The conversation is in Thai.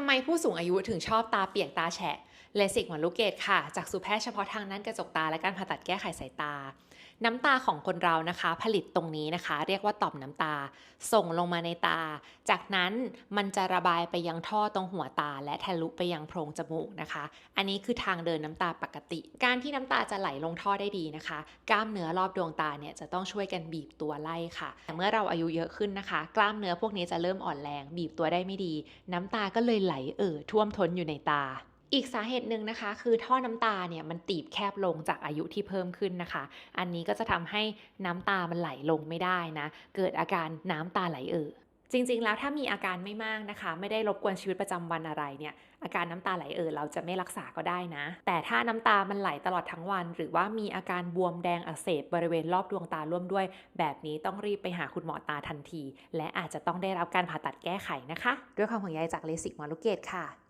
ำไมผู้สูงอายุถึงชอบตาเปียกตาแฉะ เลสิกหมอนลูกเกดค่ะ จากสูแพทย์เฉพาะทางด้นกระจกตาและการผ่าตัดแก้ไขสายตา น้ำตาของคนเรานะคะ ผลิตตรงนี้นะคะ เรียกว่าต่อมน้ำตา ส่งลงมาในตา จากนั้นมันจะระบายไปยังท่อตรงหัวตา และทะลุไปยังโพรงจมูกนะคะ อันนี้คือทางเดินน้ำตาปกติ การที่น้ำตาจะไหลลงท่อได้ดีนะคะ กล้ามเนื้อรอบดวงตาเนี่ยจะต้องช่วยกันบีบตัวไล่ค่ะแต่เมื่อเราอายุเยอะขึ้นนะคะ กล้ามเนื้อพวกนี้จะเริ่มอ่อนแรง บีบตัวได้ไม่ดี น้ำตาก็เลยไหลเอ่อท่วมท้นอยู่ในตา อีกสาเหตุหนึ่งนะคะ คือท่อน้ำตาเนี่ยมันตีบแคบลงจากอายุที่เพิ่มขึ้นนะคะ อันนี้ก็จะทำให้น้ำตามันไหลลงไม่ได้นะ เกิดอาการน้ำตาไหลเอ่อจริง ๆ แล้วถ้ามีอาการไม่มากนะคะ ไม่ได้รบกวนชีวิตประจำวันอะไรเนี่ยอาการน้ำตาไหลเอ่อเราจะไม่รักษาก็ได้นะ แต่ถ้าน้ำตามันไหลตลอดทั้งวัน หรือว่ามีอาการบวมแดงอักเสบบริเวณรอบดวงตาร่วมด้วย แบบนี้ต้องรีบไปหาคุณหมอตาทันที และอาจจะต้องได้รับการผ่าตัดแก้ไขนะคะ ด้วยความห่วงใยจากเลสิกมอลูกเกดค่ะ